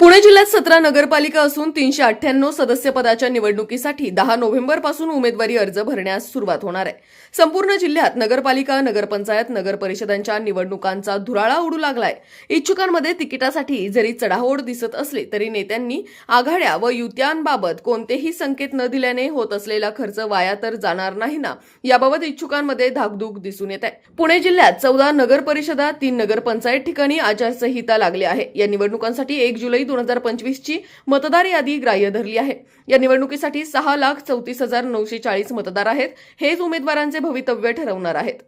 पुणे जिल्ह्यात सतरा नगरपालिका असून तीनशे अठ्ठ्याण्णव सदस्यपदाच्या निवडणुकीसाठी दहा नोव्हेंबरपासून उमेदवारी अर्ज भरण्यास सुरुवात होणार आहे. संपूर्ण जिल्ह्यात नगरपालिका नगरपंचायत नगर परिषदांच्या निवडणुकांचा धुराळा उडू लागलाय. इच्छुकांमध्ये तिकिटासाठी जरी चढाओढ दिसत असली तरी नेत्यांनी आघाड्या व युत्यांबाबत कोणतेही संकेत न दिल्याने होत असलेला खर्च वाया तर जाणार नाही ना याबाबत इच्छुकांमध्ये धाकधूक दिसून येत आहे. पुणे जिल्ह्यात चौदा नगर परिषदा तीन नगरपंचायत ठिकाणी आचारसंहिता लागली आहे. या निवडणुकांसाठी एक जुलै दोन हजार पंचवीसची मतदार यादी ग्राह्य धरली आहे. या निवडणुकीसाठी सहा लाख चौतीस हजार नऊशे चाळीस मतदार आहेत. हेच उमेदवारांचे भवितव्य ठरवणार आहेत.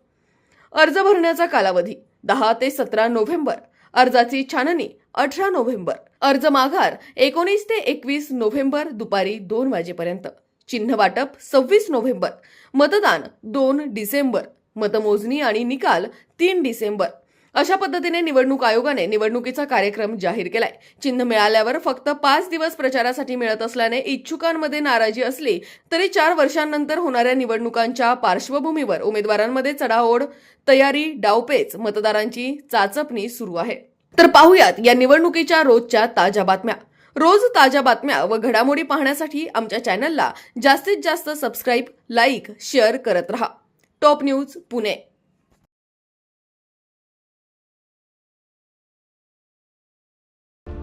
अर्ज भरण्याचा कालावधी दहा ते सतरा नोव्हेंबर. अर्जाची छाननी अठरा नोव्हेंबर. अर्ज माघार एकोणीस ते एकवीस नोव्हेंबर दुपारी दोन वाजेपर्यंत. चिन्ह वाटप सव्वीस नोव्हेंबर. मतदान दोन डिसेंबर. मतमोजणी आणि निकाल तीन डिसेंबर. अशा पद्धतीने निवडणूक आयोगाने निवडणुकीचा कार्यक्रम जाहीर केलाय. चिन्ह मिळाल्यावर फक्त पाच दिवस प्रचारासाठी मिळत असल्याने इच्छुकांमध्ये नाराजी असली तरी चार वर्षांनंतर होणाऱ्या निवडणुकांच्या पार्श्वभूमीवर उमेदवारांमध्ये चढाओढ तयारी डावपेच मतदारांची चाचपणी सुरू आहे. तर पाहुयात या निवडणुकीच्या रोजच्या ताज्या बातम्या. रोज ताज्या बातम्या व घडामोडी पाहण्यासाठी आमच्या चॅनलला जास्तीत जास्त सबस्क्राईब लाईक शेअर करत रहा. Top news Pune.